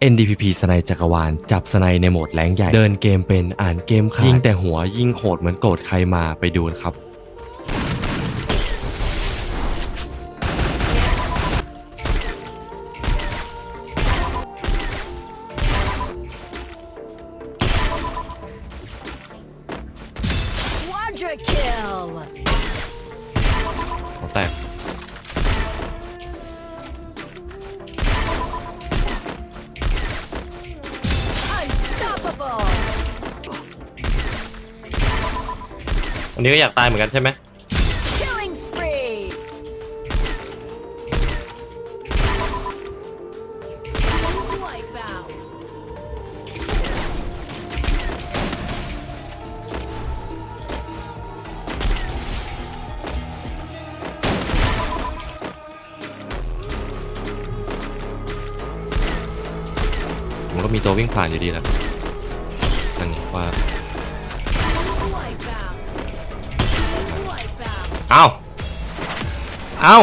NDPP สไนจักรวาล จับสไนในโหมดแรงใหญ่ เดินเกมเป็นอ่านเกมขาดยิงแต่หัวยิงโหดเหมือนโกรธใครมาไปดูกันครับ Quadra kill! หัวแตก วันนี้ก็อยากตายเหมือนกันใช่ไหม Killing spree! Wipeout! มันก็มีตัววิ่งผ่านอยู่ดีแหละนั่นไงว่า เอาเอา